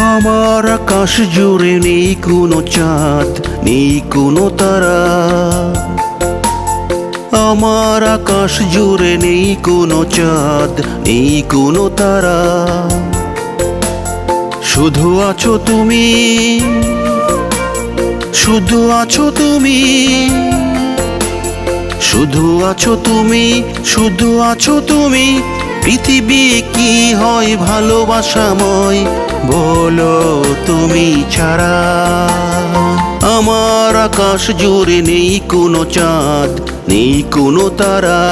আমার আকাশ জুড়ে নেই কোনো চাঁদ, নেই কোনো তারা। আমার আকাশ জুড়ে নেই কোনো চাঁদ, নেই কোনো তারা। শুধু আছো তুমি, শুধু আছো তুমি, শুধু আছো তুমি, শুধু আছো তুমি পৃথিবী কি হয় ভালোবাসাময় বলো তুমি ছাড়া। আমার আকাশ জুড়ে নেই কোনো চাঁদ, নেই কোনো তারা।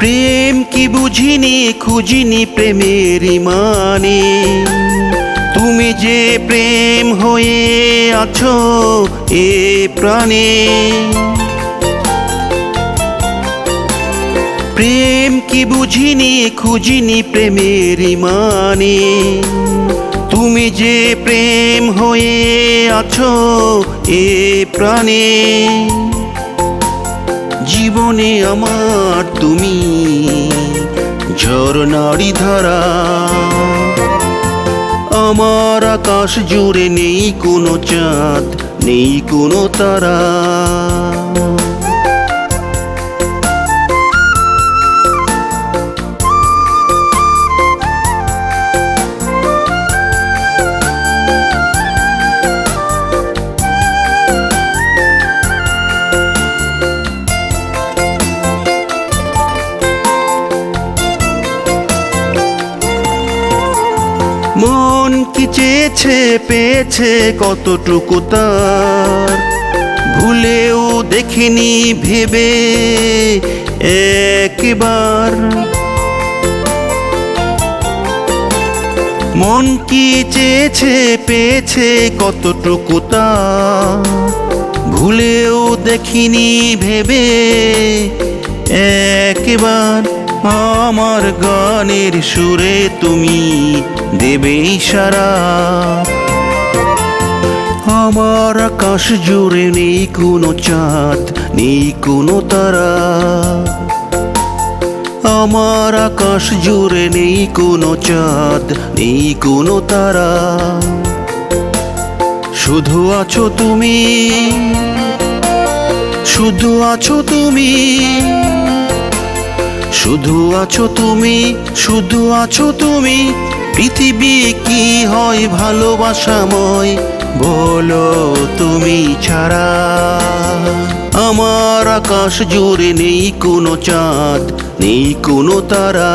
প্রেম কি বুঝিনি, খুঁজিনি প্রেমের মানে তুমি যে প্রেম হয়ে আছো এ প্রাণে। প্রেম কি বুঝিনি, খুঁজিনি প্রেমের মানে তুমি যে প্রেম হয়ে আছো এ প্রাণে। জীবনে আমার তুমি ঝরনারি ধারা। আমার আকাশ জুড়ে নেই কোনো চাঁদ নেই কোনো তারা। চেয়েছে, পেয়েছে কতটুকু তার? ভুলেও দেখিনি, ভেবে একবার। মন কি চেয়েছে, পেয়েছে কতটুকু তা ভুলেও দেখিনি, ভেবে একবার। আমার গানের সুরে তুমি দেবে সারা আমার আকাশ জুড়ে নেই কোনো চাঁদ, নেই কোনো তারা। আমার আকাশ জুড়ে নেই কোনো চাঁদ, নেই কোনো তারা। শুধু আছো তুমি, শুধু আছো তুমি। শুধু আছো তুমি, শুধু আছো তুমি, পৃথিবী কি হয় ভালোবাসাময় বলো তুমি ছাড়া। আমার আকাশ জুড়ে নেই কোনো চাঁদ, নেই কোনো তারা।